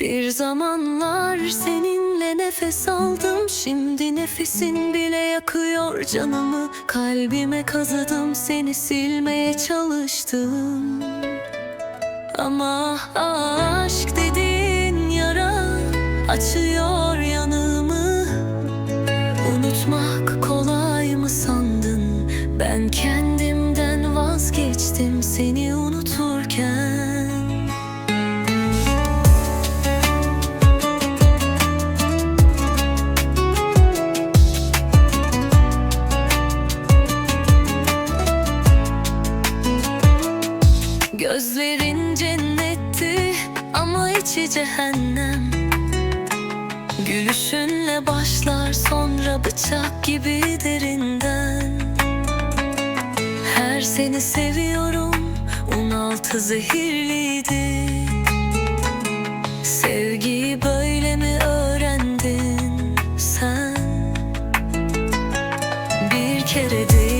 Bir zamanlar seninle nefes aldım. Şimdi nefesin bile yakıyor canımı. Kalbime kazıdım seni silmeye çalıştım. Ama aşk dediğin yara Açıyor yanımı. Unutmak kolay mı sandın? Ben kendimden vazgeçtim seni Gözlerin cennetti ama içi cehennem. Gülüşünle başlar sonra bıçak gibi derinden. Her seni seviyorum un altı zehirliydi. Sevgiyi böyle mi öğrendin sen? Bir kere değil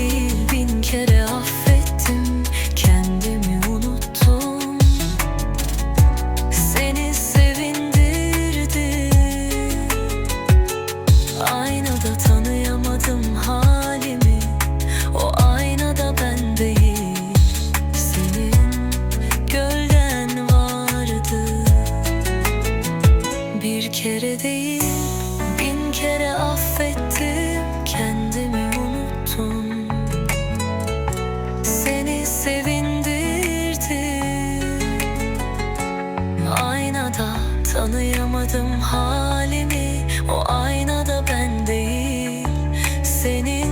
kere değil bin kere affettim Kendimi unuttum. Seni sevindirdim. Aynada tanıyamadım halimi O aynada ben değil. Senin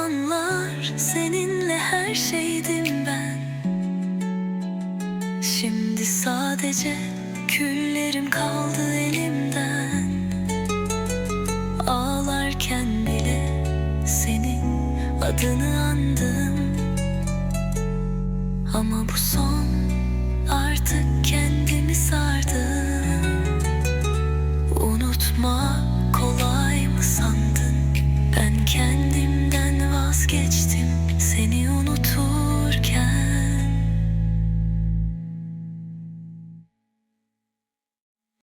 zamanlar seninle her şeydim ben. Şimdi sadece küllerim kaldı elimden. Ağlarken bile senin adını andım. Ama bu son